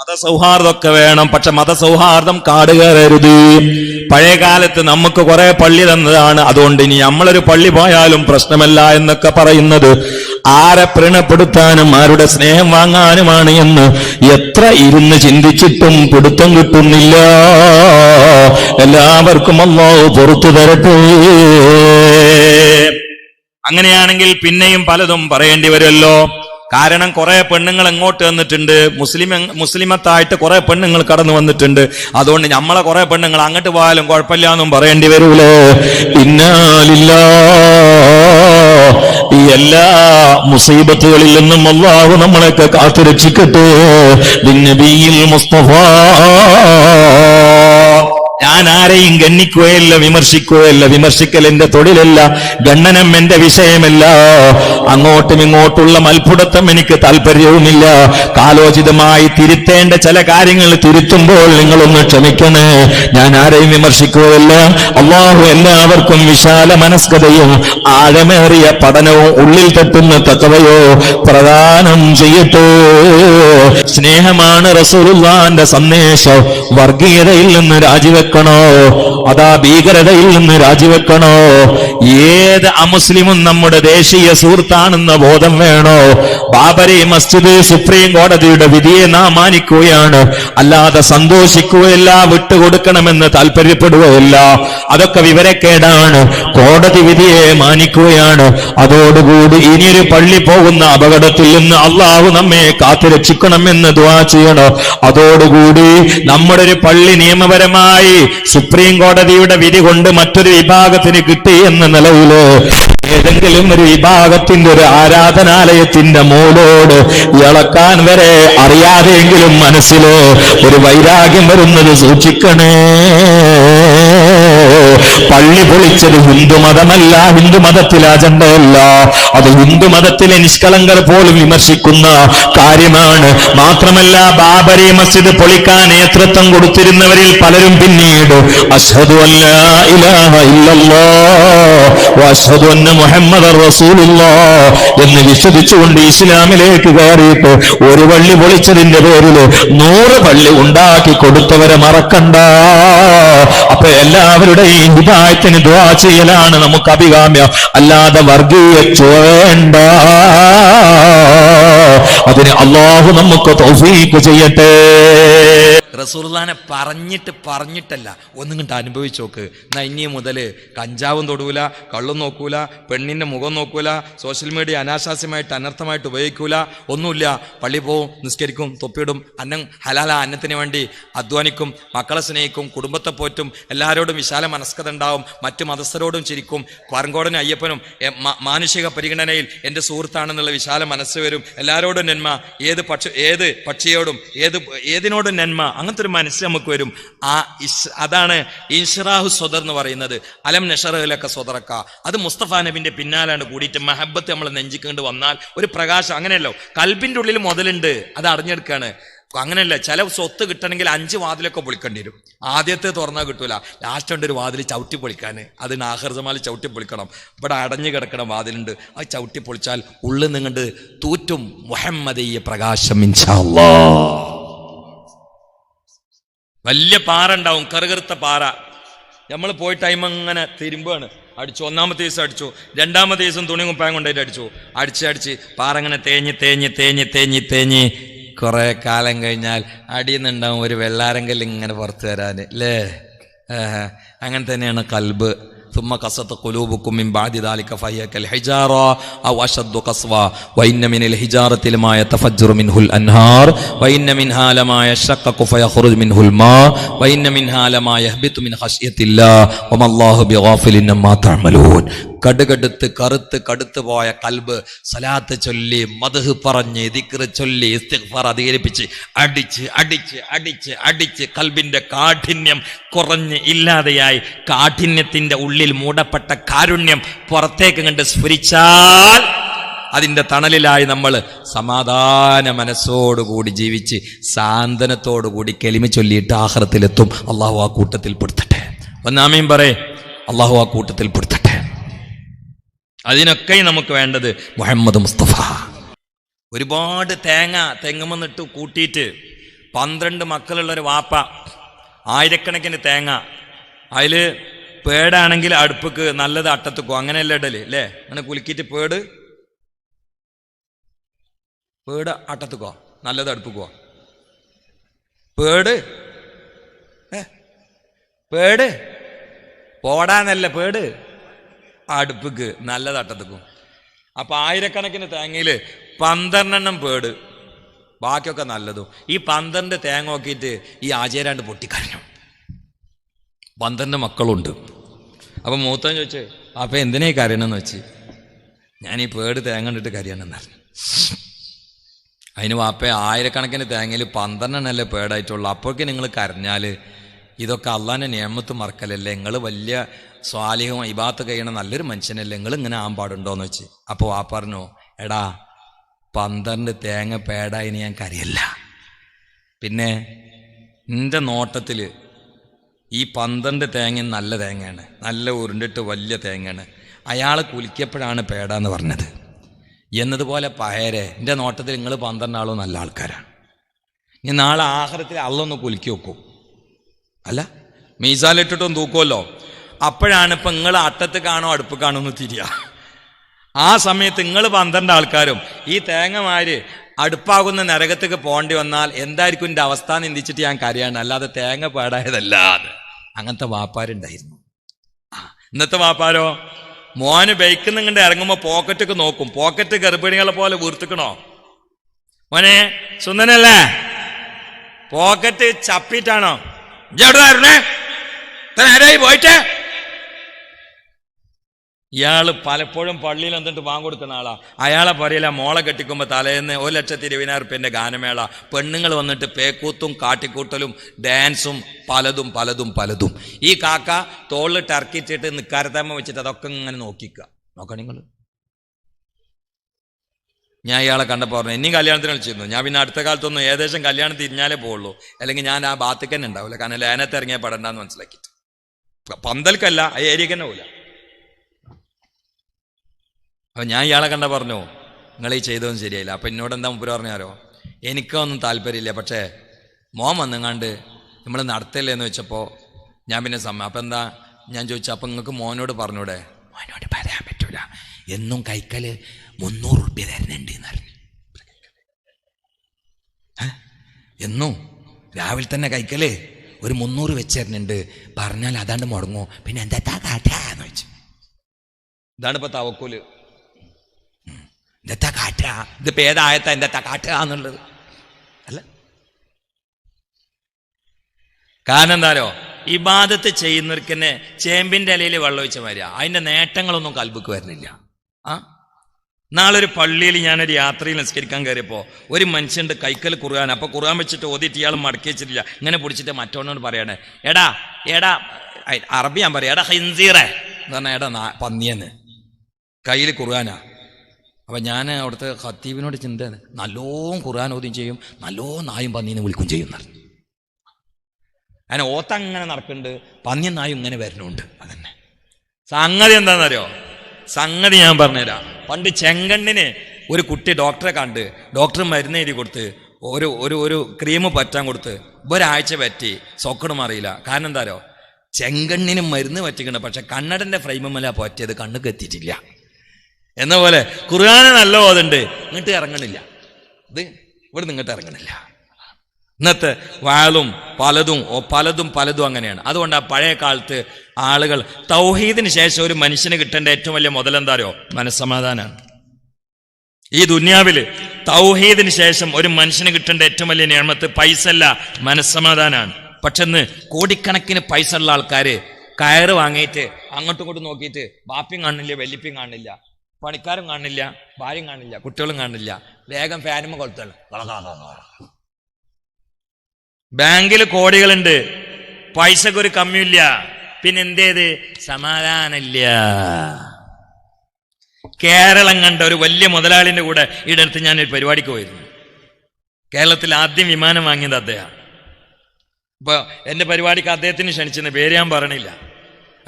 മതസൗഹാർദ്ദമൊക്കെ വേണം. പക്ഷെ മതസൗഹാർദ്ദം കാട് കയറരുത് പഴയ കാലത്ത് നമുക്ക് കുറെ പള്ളി തന്നതാണ്. അതുകൊണ്ട് ഇനി നമ്മളൊരു പള്ളി പോയാലും പ്രശ്നമല്ല എന്നൊക്കെ പറയുന്നത്. ആരെ പ്രണപ്പെടുത്താനും ആരുടെ സ്നേഹം വാങ്ങാനുമാണ് എന്ന് എത്ര ഇരുന്ന് ചിന്തിച്ചിട്ടും പിടുത്തം കിട്ടുന്നില്ല. എല്ലാവർക്കും അള്ളാഹു പുറത്തു തരട്ടെ. അങ്ങനെയാണെങ്കിൽ പിന്നെയും പലതും പറയേണ്ടി വരുമല്ലോ. കാരണം കുറെ പെണ്ണുങ്ങൾ എങ്ങോട്ട് വന്നിട്ടുണ്ട്? മുസ്ലിം മുസ്ലിമത്തായിട്ട് കുറെ പെണ്ണുങ്ങൾ കടന്നു വന്നിട്ടുണ്ട്. അതുകൊണ്ട് നമ്മളെ കുറെ പെണ്ണുങ്ങൾ അങ്ങോട്ട് പോയാലും കുഴപ്പമില്ല എന്നും പറയേണ്ടി വരൂലേ. ഇന്നാലില്ല ഈ എല്ലാ മുസീബത്തുകളിൽ നിന്നും അള്ളാഹു നമ്മളെയൊക്കെ കാത്തുരക്ഷിക്കട്ടെ. മുസ്തഫ ഞാൻ ആരെയും ഗണ്ണിക്കുകയല്ല വിമർശിക്കുകയല്ല വിമർശിക്കൽ എന്റെ തൊഴിലല്ല ഗണ്ണനം എന്റെ വിഷയമല്ല. അങ്ങോട്ടും ഇങ്ങോട്ടുള്ള മത്ഭുടത്വം എനിക്ക് താല്പര്യവുമില്ല കാലോചിതമായി തിരുത്തേണ്ട ചില കാര്യങ്ങൾ തിരുത്തുമ്പോൾ നിങ്ങളൊന്ന് ക്ഷമിക്കണേ. ഞാൻ ആരെയും വിമർശിക്കുകയല്ല അള്ളാഹു എല്ലാവർക്കും വിശാല മനസ്കതയും ആഴമേറിയ പഠനവും ഉള്ളിൽ തട്ടുന്ന തത്വയോ പ്രദാനം ചെയ്യട്ടെ. സ്നേഹമാണ് റസൂലുള്ളാന്റെ സന്ദേശം. വർഗീയതയിൽ നിന്ന് രാജിവെക്കണോ? അതാ ഭീകരതയിൽ നിന്ന് രാജിവെക്കണോ? ഏത് അമുസ്ലിമും നമ്മുടെ ദേശീയ സുഹൃത്താണെന്ന ബോധം വേണോ? ബാബരി മസ്ജിദ് സുപ്രീം കോടതിയുടെ വിധിയെ നാം മാനിക്കുകയാണ്. അല്ലാതെ സന്തോഷിക്കുകയല്ല വിട്ടുകൊടുക്കണമെന്ന് താല്പര്യപ്പെടുകയല്ല. അതൊക്കെ വിവരക്കേടാണ്. കോടതി വിധിയെ മാനിക്കുകയാണ്. അതോടുകൂടി ഇനിയൊരു പള്ളി പോകുന്ന അപകടത്തിൽ നിന്ന് അള്ളാഹു നമ്മെ കാത്തുരക്ഷിക്കണമെന്ന് ദ്വാ ചെയ്യണം. അതോടുകൂടി നമ്മുടെ ഒരു പള്ളി നിയമപരമായി സുപ്രീം കോടതിയുടെ വിധി കൊണ്ട് മറ്റൊരു വിഭാഗത്തിന് കിട്ടി എന്ന നിലയിൽ ഏതെങ്കിലും ഒരു വിഭാഗത്തിന്റെ ഒരു ആരാധനാലയത്തിന്റെ മൂലോട് ഇളക്കാൻ വരെ അറിയാതെയെങ്കിലും മനസ്സിൽ ഒരു വൈരാഗ്യം വരുന്നത് സൂക്ഷിക്കണേ. പള്ളി പൊളിച്ചത് ഹിന്ദുമതമല്ല ഹിന്ദുമതത്തിൽ അജണ്ടയല്ല. അത് ഹിന്ദുമതത്തിലെ നിഷ്കളങ്കർ പോലും വിമർശിക്കുന്ന കാര്യമാണ്. മാത്രമല്ല ബാബരി മസ്ജിദ് പൊളിക്കാൻ നേതൃത്വം കൊടുത്തിരുന്നവരിൽ പലരും പിന്നീട് അഷ്ഹദു വഅഷ്ഹദു അന്ന എന്ന് വിശ്വസിച്ചുകൊണ്ട് ഇസ്ലാമിലേക്ക് കയറിയിട്ട് ഒരു പള്ളി പൊളിച്ചതിന്റെ പേരിൽ നൂറ് പള്ളി ഉണ്ടാക്കി കൊടുത്തവരെ മറക്കണ്ട. അപ്പൊ എല്ലാവരുടെയും ഹിതായത്തിന് ദ്വാ ചെയ്യലാണ് നമുക്ക് അഭികാമ്യം. അല്ലാതെ വർഗീയ ചേണ്ട അതിന് അള്ളാഹു നമുക്ക് തൗഫീക്ക് ചെയ്യട്ടെ. റസൂർലാനെ പറഞ്ഞിട്ട് പറഞ്ഞിട്ടല്ല. ഒന്നും കണ്ട് അനുഭവിച്ചു നോക്ക്. എന്നാ ഇനി മുതൽ കഞ്ചാവും തൊടൂല കള്ളും നോക്കൂല പെണ്ണിന്റെ മുഖം നോക്കൂല സോഷ്യൽ മീഡിയ അനാശാസ്യമായിട്ട് അനർത്ഥമായിട്ട് ഉപയോഗിക്കൂല ഒന്നുമില്ല. പള്ളി പോവും നിസ്കരിക്കും തൊപ്പിയിടും അന്നം ഹലാല അന്നത്തിന് വേണ്ടി അധ്വാനിക്കും മക്കളെ സ്നേഹിക്കും കുടുംബത്തെ പോറ്റും എല്ലാവരോടും വിശാല മനസ്കത ഉണ്ടാവും മറ്റു മതസ്ഥരോടും ചിരിക്കും പറങ്കോടനും അയ്യപ്പനും മാനുഷിക പരിഗണനയിൽ എന്റെ സുഹൃത്താണെന്നുള്ള വിശാല മനസ്സ് വരും. എല്ലാവരോടും നന്മ. ഏത് പക്ഷ ഏത് പക്ഷിയോടും ഏത് ഏതിനോടും നന്മ? അങ്ങനത്തെ ഒരു മനസ്സ് നമുക്ക് വരും. ആ ഇസ് അതാണ് ഇൻഷറാഹു സ്വദർ എന്ന് പറയുന്നത്. അലം നഷറയിലൊക്കെ സ്വദറക്ക. അത് മുസ്തഫ നബിന്റെ പിന്നാലാണ് കൂടിയിട്ട് മഹബത്ത് നമ്മൾ നെഞ്ചിക്കൊണ്ട് വന്നാൽ ഒരു പ്രകാശം അങ്ങനെയല്ലോ. കൽബിന്റെ ഉള്ളിൽ മുതലുണ്ട്. അത് അറിഞ്ഞെടുക്കുകയാണ് അങ്ങനെയല്ല ചില സ്വത്ത് കിട്ടണമെങ്കിൽ അഞ്ച് വാതിലൊക്കെ പൊളിക്കേണ്ടി വരും. ആദ്യത്തെ തുറന്നാൽ കിട്ടൂല. ലാസ്റ്റ് ഉണ്ട് ഒരു വാതിൽ ചവിട്ടി പൊളിക്കാൻ. അത് നാഹർജമാൽ ചവിട്ടി പൊളിക്കണം. ഇവിടെ അടഞ്ഞു കിടക്കണ വാതിലുണ്ട്. ആ ചവിട്ടി പൊളിച്ചാൽ ഉള്ളിൽ നിങ്ങണ്ട് തൂറ്റും മുഹമ്മദീയ പ്രകാശം ഇൻഷാ വലിയ പാറ ഉണ്ടാവും കറുകറുത്ത പാറ. നമ്മൾ പോയി ടൈം അങ്ങനെ തിരുമ്പാണ്. അടിച്ചു. ഒന്നാമത്തെ ദിവസം അടിച്ചു. രണ്ടാമത്തെ ദിവസം തുണി കുപ്പായം കൊണ്ടായിട്ട് അടിച്ചു. അടിച്ച് അടിച്ച് പാറ അങ്ങനെ തേഞ്ഞ് തേഞ്ഞ് തേഞ്ഞ് തേഞ്ഞ് തേഞ്ഞ് കുറെ കാലം കഴിഞ്ഞാൽ അടിയിൽ നിന്നുണ്ടാവും ഒരു വെള്ളാരങ്കൽ ഇങ്ങനെ പുറത്തു വരാൻ അല്ലേ അങ്ങനെ തന്നെയാണ് കൽബ്. ثم قست قلوبكم من بعد ذلك فهي كالحجارة أو أشد قسوة وإن من الحجارة لما يتفجر منه الأنهار وإن منها لما يشقق فيخرج منه الماء وإن منها لما يهبط من خشية الله وما الله بغافل عما تعملون കടുകടുത്ത് കറുത്ത് കടുത്തു പോയ കൽബ് സലാത്ത് ചൊല്ലി മധു പറഞ്ഞ് ദിക്റ് ചൊല്ലി ഇസ്തിഗ്ഫാർ അധികരിപ്പിച്ച് അടിച്ച് അടിച്ച് അടിച്ച് അടിച്ച് കൽബിന്റെ കാഠിന്യം കുറഞ്ഞ് ഇല്ലാതെയായി കാഠിന്യത്തിന്റെ ഉള്ളിൽ മൂടപ്പെട്ട കാരുണ്യം പുറത്തേക്ക് കണ്ട് സ്ഫുരിച്ചാൽ അതിന്റെ തണലിലായി നമ്മൾ സമാധാന മനസ്സോടുകൂടി ജീവിച്ച് സാന്ത്വനത്തോടുകൂടി കെലിമ ചൊല്ലിയിട്ട് ആഹ്റത്തിലെത്തും. അള്ളാഹു ആ കൂട്ടത്തിൽ പെടുത്തട്ടെ. ഒന്നാമയും പറയേ. അള്ളാഹു ആ കൂട്ടത്തിൽ പെടുത്തട്ടെ. അതിനൊക്കെ നമുക്ക് വേണ്ടത് മുഹമ്മദ് മുസ്തഫ. ഒരുപാട് തേങ്ങ തെങ്ങുമെന്നിട്ട് കൂട്ടിയിട്ട് പന്ത്രണ്ട് മക്കളുള്ളൊരു വാപ്പ ആയിരക്കണക്കിന് തേങ്ങ. അതിൽ പേടാണെങ്കിൽ അടുപ്പക്ക് നല്ലത് അട്ടത്തുക്കോ അങ്ങനെയല്ല ഇടൽ അല്ലേ അങ്ങനെ കുലുക്കിയിട്ട് പേട്. പേട് അട്ടത്തുക്കോ നല്ലത് അടുപ്പിക്കോ പേട്. പേട്. പോടാന്നല്ല പേട്. അടുപ്പിക്ക് നല്ലത് അട്ടത്തുക്കും അപ്പൊ ആയിരക്കണക്കിന് തേങ്ങയിൽ പന്ത്രണ്ടെണ്ണം പേട്. ബാക്കിയൊക്കെ നല്ലതും. ഈ പന്ത്രണ്ട് തേങ്ങ നോക്കിയിട്ട് ഈ ആചാരാണ്ട് പൊട്ടിക്കരഞ്ഞു. പന്ത്രണ്ട് മക്കളുണ്ട്. അപ്പൊ മൂത്തൻ ചോദിച്ചു അപ്പൊ എന്തിനേ കരയണമെന്ന് വെച്ച്? ഞാൻ ഈ പേട് തേങ്ങ കണ്ടിട്ട് കരയണമെന്ന് പറഞ്ഞു അതിന് വാപ്പ ആയിരക്കണക്കിന് തേങ്ങയിൽ പന്ത്രണ്ടെണ്ണല്ലേ പേടായിട്ടുള്ളൂ. അപ്പോഴേക്ക് നിങ്ങൾ കരഞ്ഞാൽ ഇതൊക്കെ അള്ളാന്റെ നിയമത്ത് മറക്കലല്ലേ? നിങ്ങൾ വലിയ സ്വാലിഹം ഇബാത്ത് കഴിയണ നല്ലൊരു മനുഷ്യനല്ലേ? നിങ്ങൾ ഇങ്ങനെ ആകാൻ പാടുണ്ടോയെന്ന് വെച്ച്. അപ്പോൾ ആ പറഞ്ഞു എടാ പന്ത്രണ്ട് തേങ്ങ പേടായിന് ഞാൻ കരയല്ല. പിന്നെ എന്റെ നോട്ടത്തിൽ ഈ പന്ത്രണ്ട് തേങ്ങ നല്ല തേങ്ങയാണ്. നല്ല ഉരുണ്ടിട്ട് വലിയ തേങ്ങയാണ്. അയാൾ കുലിക്കപ്പോഴാണ് പേടാന്ന് പറഞ്ഞത്. എന്നതുപോലെ പയരെ എന്റെ നോട്ടത്തിൽ നിങ്ങൾ പന്ത്രണ്ട് ആളും നല്ല ആൾക്കാരാണ്. ഇനി നാളെ ആഹാരത്തിൽ അള്ളൊന്ന് കുലുക്കി വെക്കും. അല്ല മീസാലിട്ടിട്ടൊന്ന് തൂക്കുമല്ലോ അപ്പോഴാണ് ഇപ്പം നിങ്ങൾ അട്ടത്ത് കാണോ അടുപ്പ് കാണോ എന്ന് തിരിയ. ആ സമയത്ത് നിങ്ങൾ പന്ത്രണ്ട് ആൾക്കാരും ഈ തേങ്ങമാര് അടുപ്പാകുന്ന നരകത്തേക്ക് പോകേണ്ടി വന്നാൽ എന്തായിരിക്കും എന്റെ അവസ്ഥ എന്ന് ഞാൻ കരയാണ്. അല്ലാതെ തേങ്ങ പാടായതല്ല അങ്ങനത്തെ വാപ്പാരുണ്ടായിരുന്നു. ഇന്നത്തെ വാപ്പാരോ? മോന് ബൈക്കിൽ ഇങ്ങോട്ട് ഇറങ്ങുമ്പോൾ പോക്കറ്റൊക്കെ നോക്കും. പോക്കറ്റ് ഗർഭിണികളെ പോലെ വീർത്തിക്കണോ? മോനെ സുന്ദനല്ലേ പോക്കറ്റ് ചപ്പിട്ടാണോ ഇജ്ജെവിടുന്നായിരുന്നേ ഇത്ര നേരായി പോയിട്ട്? ഇയാൾ പലപ്പോഴും പള്ളിയിൽ എന്നിട്ട് കൊടുക്കുന്ന ആളാ. അയാളെ പറയില്ല മോളെ കെട്ടിക്കുമ്പോൾ തലേന്ന് ഒരു ലക്ഷത്തി ഇരുപതിനായിരം റുപ്യന്റെ ഗാനമേള. പെണ്ണുങ്ങൾ വന്നിട്ട് പേക്കൂത്തും കാട്ടിക്കൂട്ടലും ഡാൻസും പലതും പലതും പലതും. ഈ കാക്ക തോളിൽ ടർക്കിച്ചിട്ട് നിക്കാരത്തമ്മ വെച്ചിട്ട് അതൊക്കെ ഇങ്ങനെ നോക്കിക്കുക നോക്കാം നിങ്ങൾ ഞാൻ ഇയാളെ കണ്ടപ്പോൾ പറഞ്ഞു ഇനിയും കല്യാണത്തിന് വിളിച്ചിരുന്നു. ഞാൻ പിന്നെ അടുത്ത കാലത്തൊന്നും ഏകദേശം കല്യാണം തിരിഞ്ഞാലേ പോകുള്ളൂ അല്ലെങ്കിൽ ഞാൻ ആ ബാത്തിക്ക് തന്നെ ഉണ്ടാവില്ല. കാരണം ലേനത്ത് ഇറങ്ങിയാൽ പെടണ്ടെന്ന് മനസ്സിലാക്കിയിട്ട്. പന്തൽക്കല്ല ആ ഏരിയക്ക് പോകില്ല അപ്പൊ ഞാൻ ഇയാളെ കണ്ട പറഞ്ഞു നിങ്ങൾ ഈ ചെയ്തതൊന്നും ശരിയായില്ല. അപ്പൊ എന്നോട് എന്താ മുപ്പര് പറഞ്ഞാരോ എനിക്കൊന്നും താല്പര്യമില്ല പക്ഷേ മോൻ വന്നങ്ങാണ്ട് നമ്മൾ നടത്തില്ലേ എന്ന് വെച്ചപ്പോൾ ഞാൻ പിന്നെ സമ്മ അപ്പം എന്താ? ഞാൻ ചോദിച്ചു അപ്പം നിങ്ങൾക്ക് മോനോട് പറഞ്ഞൂടെ? മോനോട് പറയാൻ പറ്റൂല. എന്നും കൈക്കൽ മുന്നൂറ് റുപ്യ തരുന്നുണ്ട് എന്ന് പറഞ്ഞു? എന്നും? രാവിലെ തന്നെ കൈക്കൽ ഒരു മുന്നൂറ് വെച്ച് തരുന്നുണ്ട്. പറഞ്ഞാൽ അതാണ്ട് മുടങ്ങും. പിന്നെ എന്താ കാറ്റാന്ന് വെച്ചു ഇതാണ് ഇപ്പോൾ തവക്കൂൽ. എന്താ കാറ്റ ഇത് ഏതായത്ത എന്താ കാറ്റാ എന്നുള്ളത്? അല്ല. കാരണം എന്താലോ ഇബാദത്ത് ചെയ്യുന്നവർക്ക് തന്നെ ചേമ്പിന്റെ ഇലയിൽ വെള്ളം ഒഴിച്ച മാതിരി അതിന്റെ നേട്ടങ്ങളൊന്നും കൽബുക്ക് വരുന്നില്ല. ആ? നാളൊരു പള്ളിയിൽ ഞാനൊരു യാത്രയിൽ നിസ്കരിക്കാൻ കയറിയപ്പോൾ ഒരു മനുഷ്യന്റെ കൈക്കൽ കുറുകാൻ അപ്പോൾ കുറുകാൻ വെച്ചിട്ട് ഓതിയിട്ട് ഇയാൾ മടക്കി വെച്ചിട്ടില്ല. ഇങ്ങനെ പിടിച്ചിട്ട് മറ്റോനോട് പറയണേ എടാ എടാ അറബി ഞാൻ പറയാം എടാ ഹിൻസീറെ. എന്ന് പറഞ്ഞാൽ എടാ പന്നിയെന്ന്. കയ്യിൽ കുറുകാനാ. അപ്പൊ ഞാൻ അവിടുത്തെ ഖത്തീബിനോട് ചിന്ത നല്ലോം ഖുർആൻ ഓദ്യം ചെയ്യും. നല്ലോ നായും പന്നീന്ന് വിളിക്കും ചെയ്യും പറഞ്ഞു അങ്ങനെ ഓത്ത അങ്ങനെ നടക്കുന്നുണ്ട്. പന്നിയും നായും ഇങ്ങനെ വരുന്നുണ്ട് അതന്നെ. സംഗതി എന്താണെന്നറിയോ? സംഗതി ഞാൻ പറഞ്ഞുതരാം. പണ്ട് ചെങ്കണ്ണിന് ഒരു കുട്ടി ഡോക്ടറെ കണ്ട്. ഡോക്ടർ മരുന്ന് എഴുതി കൊടുത്ത് ഒരു ഒരു ഒരു ക്രീം പറ്റാൻ കൊടുത്ത് ഒരാഴ്ച പറ്റി സൊക്കടും അറിയില്ല കാരണം എന്താ അറിയോ? ചെങ്കണ്ണിന് മരുന്ന് പറ്റിക്കണം പക്ഷെ കണ്ണടന്റെ ഫ്രെയിമല്ല പറ്റിയത് കണ്ണുക്ക് എത്തിയിട്ടില്ല. എന്ന പോലെ ഖുർആാനെ നല്ല ഓതുണ്ട് ഇങ്ങോട്ട് ഇറങ്ങണില്ല. ഇത് ഇവിടെ നിങ്ങട്ട് ഇറങ്ങണില്ല. ഇന്നത്തെ വാളും പലതും പലതും പലതും അങ്ങനെയാണ്. അതുകൊണ്ട് ആ പഴയ കാലത്ത് ആളുകൾ തൗഹീദിന് ശേഷം ഒരു മനുഷ്യന് കിട്ടേണ്ട ഏറ്റവും വലിയ മുതലെന്താരോ മനസ്സമാധാനമാണ് ഈ ദുന്യാവിൽ തൗഹീദിന് ശേഷം ഒരു മനുഷ്യന് കിട്ടേണ്ട ഏറ്റവും വലിയ നിയമത്ത് പൈസ അല്ല മനസ്സമാധാനമാണ് പക്ഷെ ഇന്ന് കോടിക്കണക്കിന് പൈസ ഉള്ള ആൾക്കാര് കയറ് വാങ്ങിയിട്ട് അങ്ങോട്ടും ഇങ്ങോട്ടും നോക്കിയിട്ട് ബാപ്പിയും കാണില്ല വെല്ലിപ്പിയും കാണില്ല. പണിക്കാരും കാണില്ല ഭാര്യയും കാണില്ല കുട്ടികളും കാണില്ല. വേഗം ഫാനുമ കൊളുത്താണ് ബാങ്കിൽ കോടികളുണ്ട്. പൈസക്ക് ഒരു കമ്മിയില്ല പിന്നെ എന്തേത്? സമാധാനമില്ല. കേരളം കണ്ട ഒരു വലിയ മുതലാളിന്റെ കൂടെ ഇടത്ത് ഞാൻ ഒരു പരിപാടിക്ക് പോയിരുന്നു. കേരളത്തിൽ ആദ്യം വിമാനം വാങ്ങിയത് അദ്ദേഹം. ഇപ്പൊ എന്റെ പരിപാടിക്ക് അദ്ദേഹത്തിന് ക്ഷണിച്ചെന്ന് പേര് ഞാൻ പറഞ്ഞില്ല.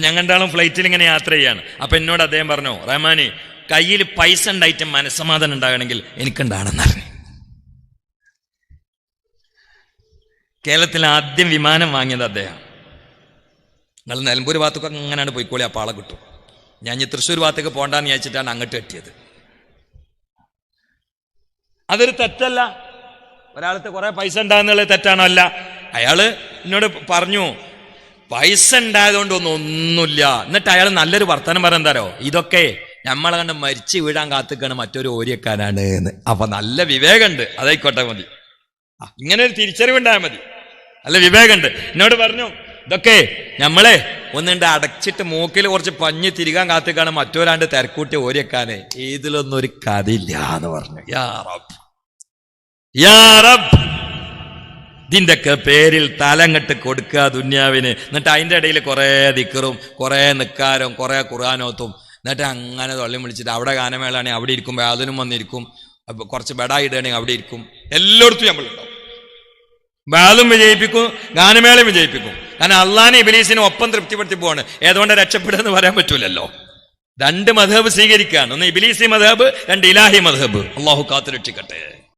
ഞങ്ങൾ രണ്ടാളും ഫ്ലൈറ്റിൽ ഇങ്ങനെ യാത്ര ചെയ്യാണ്. അപ്പൊ എന്നോട് അദ്ദേഹം പറഞ്ഞു റഹ്മാനി കയ്യിൽ പൈസ ഉണ്ടായിട്ട് മനസ്സമാധാനം ഉണ്ടാകണമെങ്കിൽ എനിക്കുണ്ടാണെന്ന് പറഞ്ഞു കേരളത്തിൽ ആദ്യം വിമാനം വാങ്ങിയത് അദ്ദേഹം. നിങ്ങൾ നിലമ്പൂർ ഭാഗത്തൊക്കെ അങ്ങനെയാണ് പോയിക്കോളി ആ പാള കിട്ടും. ഞാൻ ഇനി തൃശ്ശൂർ ഭാഗത്തേക്ക് പോകണ്ടെന്ന് വിചാരിച്ചിട്ടാണ് അങ്ങോട്ട് എത്തിയത് അതൊരു തെറ്റല്ല. ഒരാളത്തെ കുറെ പൈസ ഉണ്ടാകുന്നുള്ളത് തെറ്റാണോ അല്ല? അയാൾ എന്നോട് പറഞ്ഞു പൈസ ഉണ്ടായതുകൊണ്ടൊന്നും ഒന്നുമില്ല. എന്നിട്ട് അയാൾ നല്ലൊരു വർത്തമാനം പറയുന്നതാരോ ഇതൊക്കെ നമ്മളെ കണ്ട് മരിച്ചു വീഴാൻ കാത്തുക്കാണ് മറ്റൊരു ഓരിയക്കാനാണ് എന്ന്. അപ്പൊ നല്ല വിവേകമുണ്ട്. അതായിക്കോട്ടെ മതി. ഇങ്ങനെ ഒരു തിരിച്ചറിവുണ്ടായാൽ മതി. നല്ല വിവേകമുണ്ട്. എന്നോട് പറഞ്ഞു ഇതൊക്കെ നമ്മളെ ഒന്നുണ്ട് അടച്ചിട്ട് മൂക്കിൽ കുറച്ച് പഞ്ഞ് തിരികാൻ കാത്തുക്കാണ് മറ്റൊരാണ്ട് തിരക്കൂട്ടി ഓരിയക്കാന് ഇതിലൊന്നും ഒരു കഥയില്ല എന്ന് പറഞ്ഞു. യാ റബ്ബ്. യാ റബ്ബ്. ഇതിന്റെയൊക്കെ പേരിൽ തലങ്ങട്ട് കൊടുക്കുക ദുന്യാവിന്. എന്നിട്ട് അതിന്റെ ഇടയിൽ കുറേ ദിക്കറും കുറേ നിക്കാരും കുറേ ഖുർആാനോത്തും എന്നിട്ട് അങ്ങനെ തൊള്ളി വിളിച്ചിട്ട് അവിടെ ഗാനമേളയാണെങ്കിൽ അവിടെ ഇരിക്കും വേദനും വന്നിരിക്കും. കുറച്ച് ബെഡായിടുകയാണെങ്കിൽ അവിടെ ഇരിക്കും. എല്ലായിടത്തും നമ്മളുണ്ടാവും വേദം വിജയിപ്പിക്കും ഗാനമേളയും വിജയിപ്പിക്കും. കാരണം അള്ളാനെ ഇബിലീസിനെ ഒപ്പം തൃപ്തിപ്പെടുത്തി പോവാണ്. ഏതുകൊണ്ട് രക്ഷപ്പെടുമെന്ന് പറയാൻ പറ്റൂലല്ലോ. രണ്ട് മധബ് സ്വീകരിക്കുകയാണ്. ഒന്ന് ഇബിലീസി മധബ് രണ്ട് ഇലാഹി മധബ് അള്ളാഹു കാത്തു രക്ഷിക്കട്ടെ